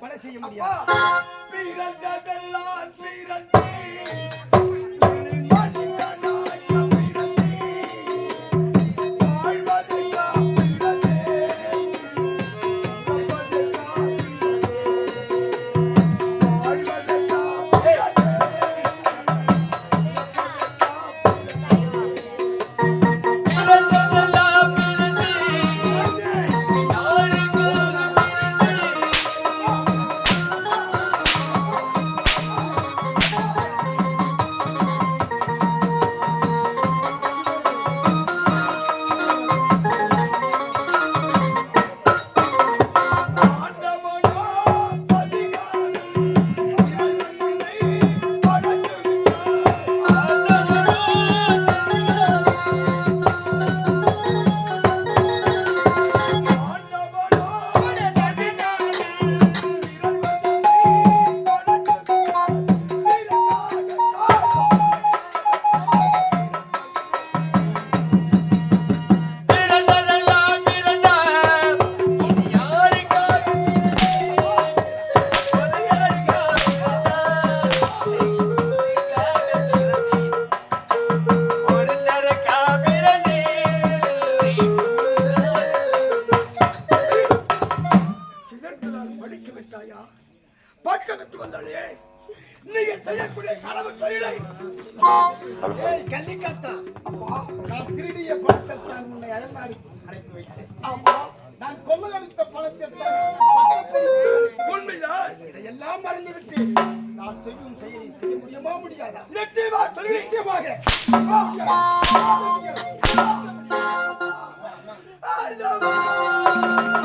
கொலை செய்ய முடியாது. திருடிய பணத்தை தான் உன்னை அயல்நாடு அடைத்து வைத்தேன் ஆமா நான் கொள்ளடித்த பணத்தை தான் உண்மைதான். இதையெல்லாம் மறந்துவிட்டு நான் செய்யும் செயலை செய்ய முடியுமா முடியாதா? நிச்சயமா தொழிலை நிச்சயமாக. கண்ணே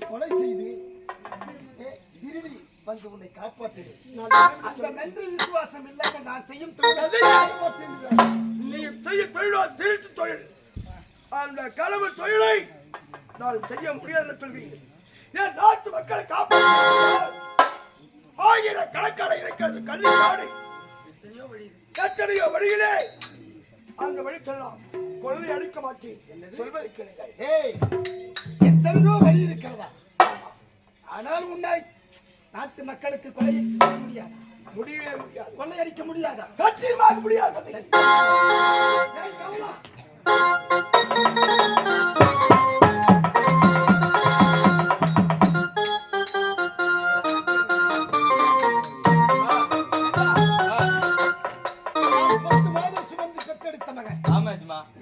கொலை செய்து திருடி வந்து உன்னை காப்பாற்றினேன் அந்த நன்றி விசுவாசம் இல்லாம நான் செய்யும். நீ செய்ய தொழிலோ திருட்டு தொழில். அந்த களவு தொழிலை நான் செய்ய முடியாது சொல்கிறேன் என் நாட்டு மக்களை காப்பாற்ற ஆயிரம் கணக்கான இருக்கிறது கல்வி நாடு எத்தனையோ வழியிலே அந்த வழி செல்லாம் கொள்ளை அடிக்க மாட்டேன். சொல்வதை கேளுங்கள். ஏய் எத்தனையோ வழி இருக்கிறதா ஆனால் உன்னை நாட்டு மக்களுக்கு கொலை செய்ய முடியாதா? முடியவே முடியாது. கொள்ளையடிக்க முடியாதா? சத்தியமாக முடியாது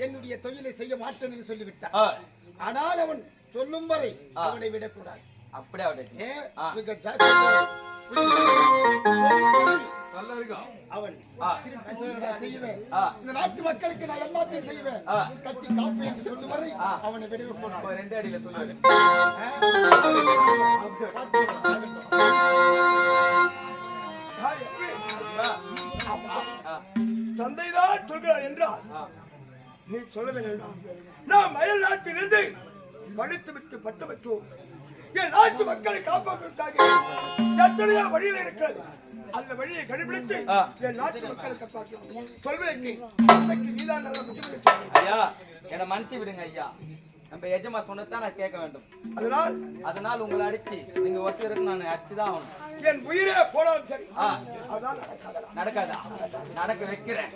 என்னுடைய தொழிலை செய்ய மாட்டேன் என்று சொல்லிவிட்டான். ஆனால் அவன் சொல்லும் வரை அவனை விடக்கூடாது. இருக்கும் அவன் செய்வேன். இந்த நாட்டு மக்களுக்கு நான் எல்லாத்தையும் செய்வேன். ஆ. கட்டி காப்பு என்று சொல்லும் வரை அவனை விடவே போனான் ரெண்டு அடியில சொல்லுவாரு. தந்தைதான் சொல்கிறார் என்றால். நீ சொல்ல வேண்டாம் நான் மயில் நாட்டிலிருந்து படித்து விட்டு பத்த வைத்தோம் என் நாட்டு மக்களை காப்பாற்றுவதற்காக எத்தனையோ வழியில் இருக்கிறது. அந்த வழியை கண்டுபிடித்து ஆ. என் நாட்டு மக்களை நீதான் புத்திமதி ஐயா என்னை மன்னிச்சு விடுங்க ஐயா. நம்ம எஜமா சொன்னதான் நான் கேட்க வேண்டும். அதனால் அதனால் உங்களை அடிச்சு நீங்க ஒருத்தருக்கு நான் அடிச்சுதான் ஆகணும். என் உயிரே போனாலும் சரி. அதான் நடக்காதா? நடக்க வைக்கிறேன்.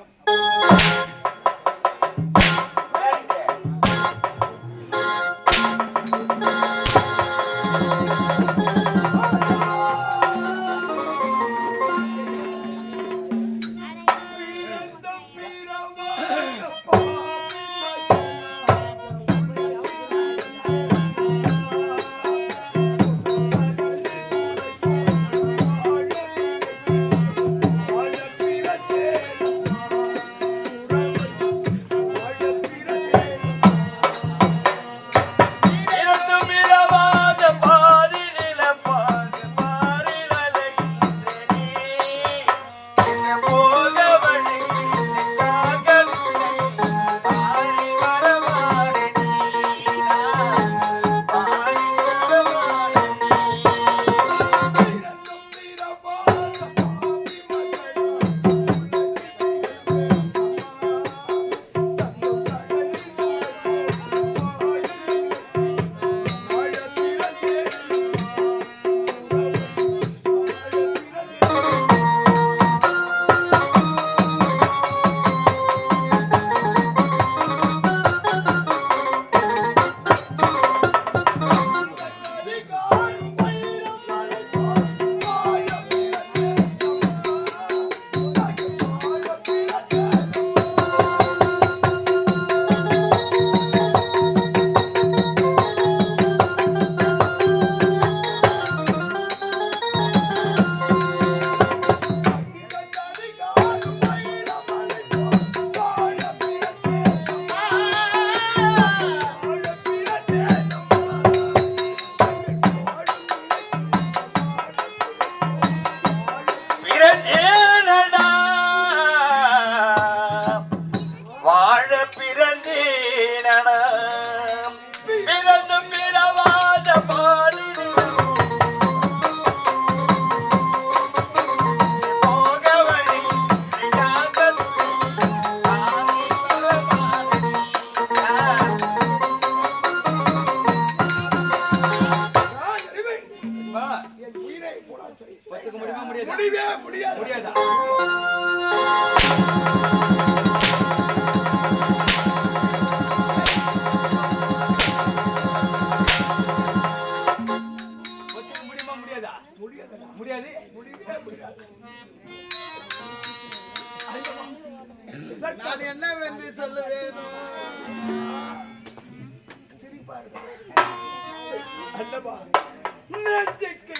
முடியாதா முடியாது? முடியவே முடியாது. நான் என்ன வேண்டி சொல்ல வேணும் சிரிப்பா இருக்கு? அல்லவா? நெஞ்சுக்கு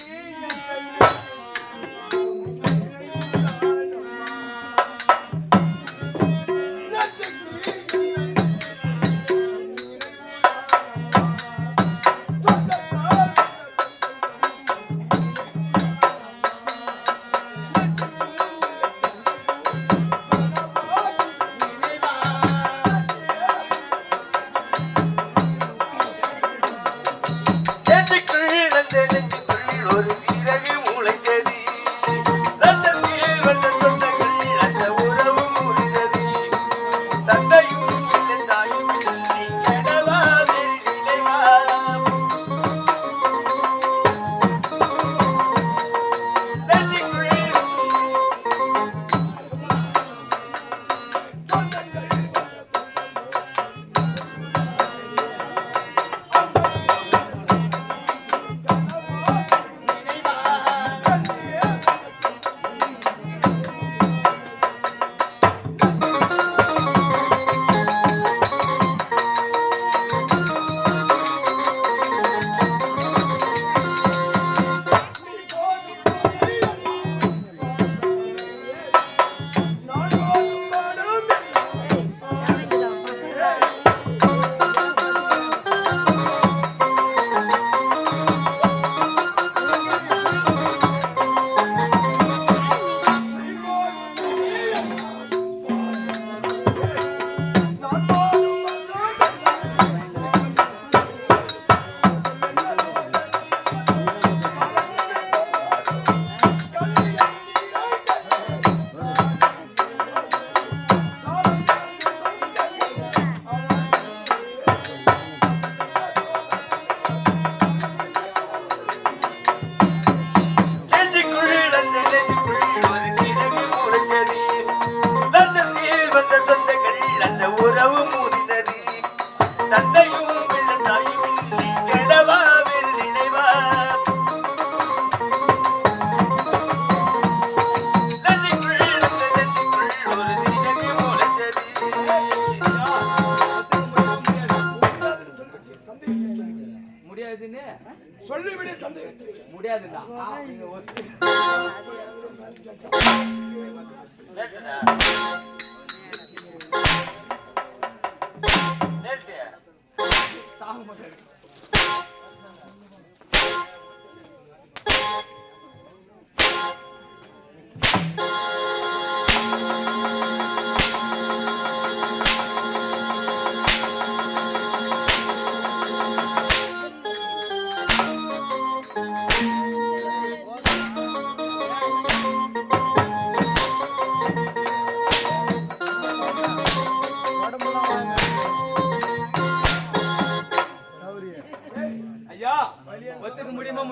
தாங்க மாட்டேன்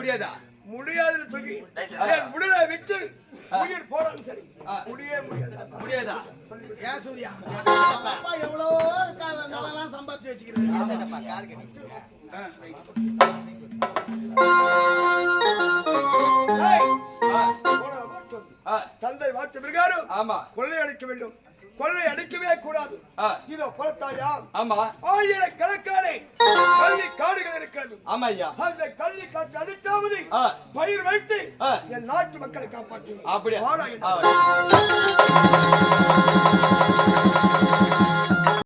முடியாதா? முடியாதுன்னு சொல்லி உடலை விட்டு உயிர் போனாலும் சரி. முடியவே முடியாது. முடியாதா? ஏன் சூர்யா? அப்பா எவ்வளோ நல்லா சம்பாதிச்சு வச்சுக்கிறது? தந்தை வார்த்தை பிரகாரம் ஆமா. கொள்ளை அடிக்க வேண்டும். கொள்ளை அடிக்கவே கூடாது. இதோ பார்த்தாயா ஆமா. ஆயிரம் ஆயிரக்கணக்கான கல்வி காடுகள் இருக்கிறது. ஆமா அந்த கல்வி காற்று அடித்தாவது பயிர் வைத்து என் நாட்டு மக்களை காப்பாற்றி காப்பாற்று அப்படியே